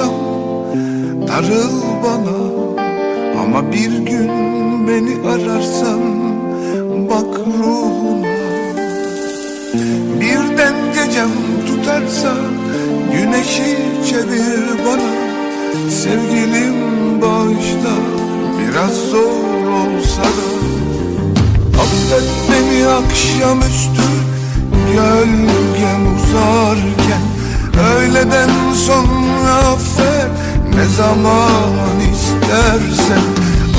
kırdıysam darıl bana Ama bir gün beni ararsan bak ruhuna. Birden gecem tutarsa güneşi çevir bana. Sevgilim bağışla biraz zor olsa da. Affet beni akşamüstü gölgem uzarken Öğleden sonra affet ne zaman istersen.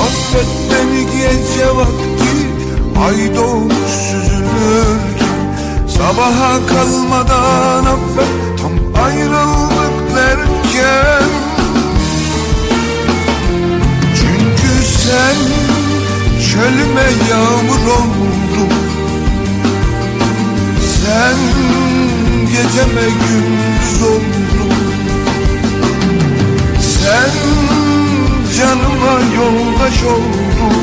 Affet beni gece vakti ay doğmuş süzülürken. Sabaha kalmadan affet tam ayrıldık derken. Çünkü sen çölüme yağmur oldun. Sen geceme gündüz yoldaş oldun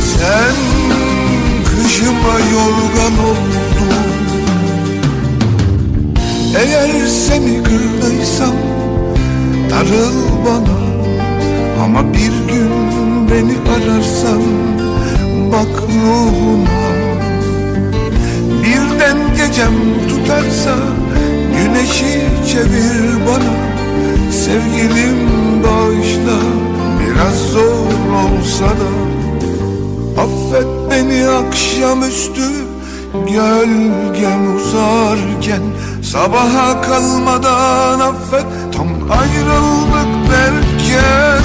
Sen kışıma yorgan oldun. Eğer seni kırdıysam darıl bana. Ama bir gün beni ararsan bak ruhuna Birden gecem tutarsa güneşi çevir bana. Sevgilim bağışla biraz zor olsa da Affet beni akşamüstü. Gölgem uzarken Sabaha kalmadan affet. Tam ayrıldık derken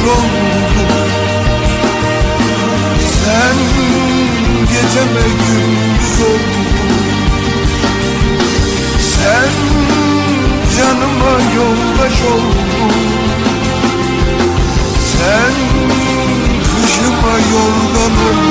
oldun Sen kışıma yorgan oldun